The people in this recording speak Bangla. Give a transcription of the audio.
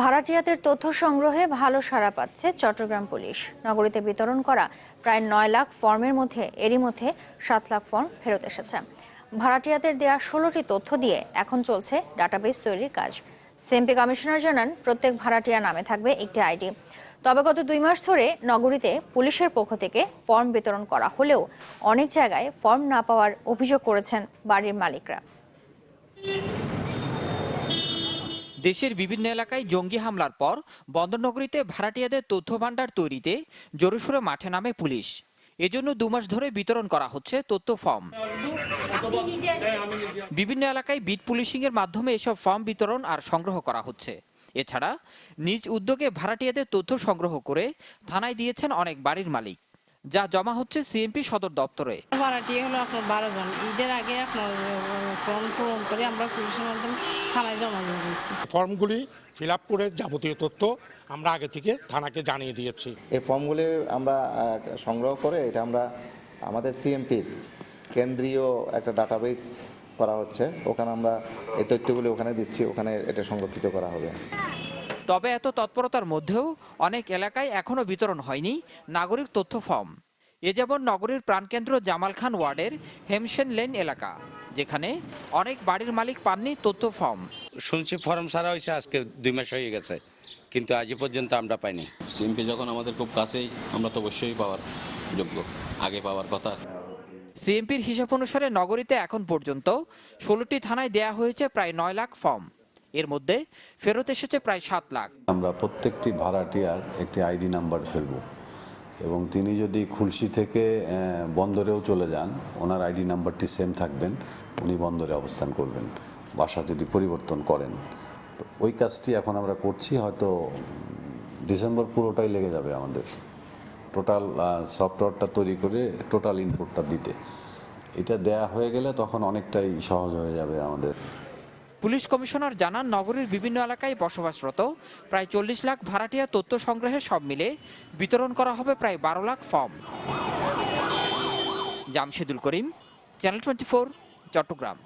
ভাড়াটিয়াদের তথ্য সংগ্রহে ভালো সাড়া পাচ্ছে চট্টগ্রাম পুলিশ। নগরীতে বিতরণ করা প্রায় নয় লাখ ফর্মের মধ্যে, এরই মধ্যে সাত লাখ ফর্ম ফেরত এসেছে। ভাড়াটিয়াদের দেয়া ষোলোটি তথ্য দিয়ে এখন চলছে ডাটাবেস তৈরির কাজ। সিএমপি কমিশনার জানান, প্রত্যেক ভাড়াটিয়া নামে থাকবে একটি আইডি। তবে গত দুই মাস ধরে নগরীতে পুলিশের পক্ষ থেকে ফর্ম বিতরণ করা হলেও অনেক জায়গায় ফর্ম না পাওয়ার অভিযোগ করেছেন বাড়ির মালিকরা। দেশের বিভিন্ন এলাকায় জঙ্গি হামলার পর বন্দরনগরীতে ভাড়াটিয়াদের তথ্য ভাণ্ডার তৈরিতে জোরসোরে মাঠে নামে পুলিশ। এজন্য দু মাস ধরে বিতরণ করা হচ্ছে তথ্য ফর্ম। বিভিন্ন এলাকায় বিট পুলিশিং এর মাধ্যমে এসব ফর্ম বিতরণ আর সংগ্রহ করা হচ্ছে। এছাড়া নিজ উদ্যোগে ভাড়াটিয়াদের তথ্য সংগ্রহ করে থানায় দিয়েছেন অনেক বাড়ির মালিক। যা জমা হচ্ছে সিএমপি সদর দপ্তরে। ভাড়াটি হলো বারো জন। ঈদের আগে ফর্ম পূরণ করে আমরা পুলিশের মাধ্যমে থানায় জমা দিয়ে দিয়েছি। ফর্মগুলি ফিল আপ করে যাবতীয় তথ্য আমরা আগে থেকে থানাকে জানিয়ে দিয়েছি। এই ফর্মগুলি আমরা সংগ্রহ করে এটা আমরা আমাদের সিএমপির কেন্দ্রীয় একটা ডাটাবেস করা হচ্ছে। ওখানে আমরা এই তথ্যগুলি ওখানে দিচ্ছি ওখানে এটা সংরক্ষিত করা হবে। তবে এত তৎপরতার মধ্যেও অনেক এলাকায় এখনও বিতরণ হয়নি নাগরিক তথ্য ফর্ম। এ যেমন নগরীর প্রাণকেন্দ্র জামাল খান ওয়ার্ডের হেমসেন লেন এলাকা। যেখানে অনেক বাড়ির মালিক পাননি তথ্য ফর্ম। শুনছি ফর্ম সারা হয়েছে আজকে দুই মাস হয়ে গেছে কিন্তু আজই পর্যন্ত আমরা পাইনি। সিএমপি যখন আমাদের খুব কাছেই আমরা তো অবশ্যই পাওয়ার যোগ্য আগে পাওয়ার কথা। সিএমপির হিসাব অনুসারে নগরীতে এখন পর্যন্ত ষোলোটি থানায় দেয়া হয়েছে প্রায় নয় লাখ ফর্ম। এর মধ্যে ফেরত এসেছে প্রায় সাত লাখ। আমরা প্রত্যেকটি ভাড়াটিয়ার একটি আইডি নাম্বার ফেলব। এবং তিনি যদি খুলশি থেকে বন্দরেও চলে যান, ওনার আইডি নাম্বারটি সেম থাকবেন, উনি বন্দরে অবস্থান করবেন, বাসা যদি পরিবর্তন করেন। তো ওই কাজটি এখন আমরা করছি, হয়তো ডিসেম্বর পুরোটাই লেগে যাবে আমাদের। টোটাল সফটওয়্যারটা তৈরি করে টোটাল ইনপুটটা দিতে। এটা দেয়া হয়ে গেলে তখন অনেকটাই সহজ হয়ে যাবে আমাদের পুলিশ কমিশনার জানান, নগরীর বিভিন্ন এলাকায় বসবাসরত প্রায় চল্লিশ লাখ ভাড়াটিয়া তথ্য সংগ্রহে সব মিলে বিতরণ করা হবে প্রায় বারো lakh form. Jamshedul Karim, channel twenty Chattogram.